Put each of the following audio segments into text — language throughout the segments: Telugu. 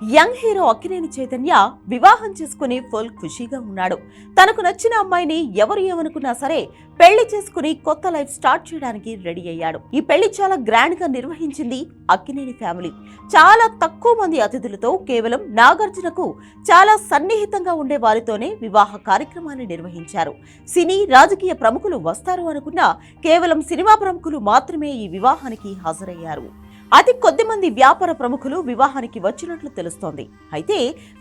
యంగ్ హీరో అక్కినేని చైతన్య వివాహం చేసుకుని ఫుల్ ఖుషీగా ఉన్నాడు. తనకు నచ్చిన అమ్మాయిని ఎవరు ఏమనుకున్నా సరే పెళ్ళి చేసుకుని కొత్త లైఫ్ స్టార్ట్ చేయడానికి రెడీ అయ్యాడు. ఈ పెళ్ళి చాలా గ్రాండ్గా నిర్వహించింది అక్కినేని ఫ్యామిలీ. చాలా తక్కువ మంది అతిథులతో కేవలం నాగార్జునకు చాలా సన్నిహితంగా ఉండే వారితోనే వివాహ కార్యక్రమాన్ని నిర్వహించారు. సినీ రాజకీయ ప్రముఖులు వస్తారు అనుకున్నా కేవలం సినిమా ప్రముఖులు మాత్రమే ఈ వివాహానికి హాజరయ్యారు. అతి కొద్ది మంది వ్యాపార ప్రముఖులు వివాహానికి వచ్చినట్లు తెలుస్తోంది. అయితే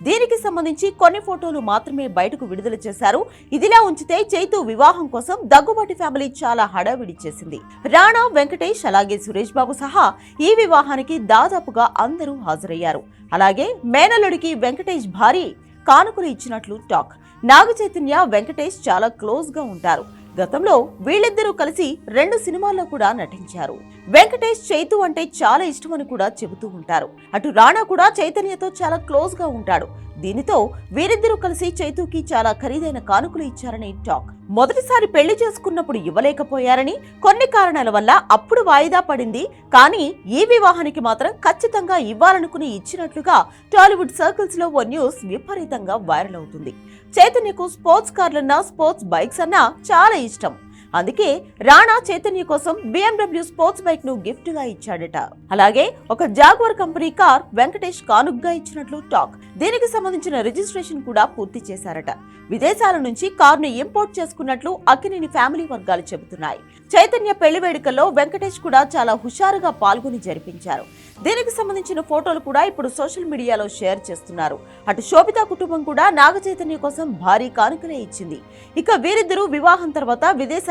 దీనికి సంబంధించి కొన్ని ఫోటోలు మాత్రమే బయటకు విడుదల చేశారు. ఇదిలా ఉంచితే చైతు వివాహం కోసం దగ్గుబాటి ఫ్యామిలీ చాలా హడావిడి చేసింది. రాణా వెంకటేష్ అలాగే సురేష్ బాబు సహా ఈ వివాహానికి దాదాపుగా అందరూ హాజరయ్యారు. అలాగే మేనల్లుడికి వెంకటేష్ భారీ కానుకలు ఇచ్చినట్లు టాక్. నాగ చైతన్య వెంకటేష్ చాలా క్లోజ్గా ఉంటారు. గతంలో వీళ్ళిద్దరూ కలిసి రెండు సినిమాల్లో కూడా నటించారు. వెంకటేష్ చైతు అంటే చాలా ఇష్టమని కూడా చెబుతూ ఉంటారు. అటు రాణా కూడా చైతన్యతో చాలా క్లోజ్గా ఉంటాడు. దీనితో వీరిద్దరూ కలిసి చైతుకి చాలా ఖరీదైన కానుకలు ఇచ్చారని టాక్. మొదటిసారి పెళ్ళి చేసుకున్నప్పుడు ఇవ్వలేకపోయారని కొన్ని కారణాల వల్ల అప్పుడు వాయిదా పడింది. కానీ ఈ వివాహానికి మాత్రం ఖచ్చితంగా ఇవ్వాలనుకుని ఇచ్చినట్లుగా టాలీవుడ్ సర్కిల్స్లో ఓ న్యూస్ విపరీతంగా వైరల్ అవుతుంది. చైతన్యకు స్పోర్ట్స్ కార్లన్నా స్పోర్ట్స్ బైక్స్ అన్నా చాలా ఇష్టం. అందుకే రాణా చైతన్య కోసం BMW స్పోర్ట్స్ బైక్ను గిఫ్ట్గా ఇచ్చాడట. అలాగే ఒక జాగ్వర్ కంపెనీ కార్ వెంకటేష్ కానుగ్గా ఇచ్చినట్లు టాక్. దీనికి సంబంధించిన రిజిస్ట్రేషన్ కూడా పూర్తి చేశారట. విదేశాల నుంచి కారును ఇంపోర్ట్ చేసుకున్నట్లు అక్కినేని ఫ్యామిలీ వర్గాలు చెబుతున్నాయి. చైతన్య పెళ్ళి వేడుకల్లో వెంకటేష్ కూడా చాలా హుషారుగా పాల్గొని జరిపించారు. దీనికి సంబంధించిన ఫోటోలు కూడా ఇప్పుడు సోషల్ మీడియాలో షేర్ చేస్తున్నారు. అటు శోభిత కుటుంబం కూడా నాగ చైతన్య కోసం భారీ కానుకలే ఇచ్చింది. ఇక వీరిద్దరూ వివాహం తర్వాత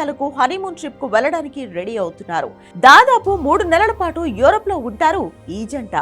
దేశాలకు హనీమూన్ ట్రిప్కు వెళ్ళడానికి రెడీ అవుతున్నారు. దాదాపు మూడు నెలల పాటు యూరోప్లో ఉంటారు ఈ జంట.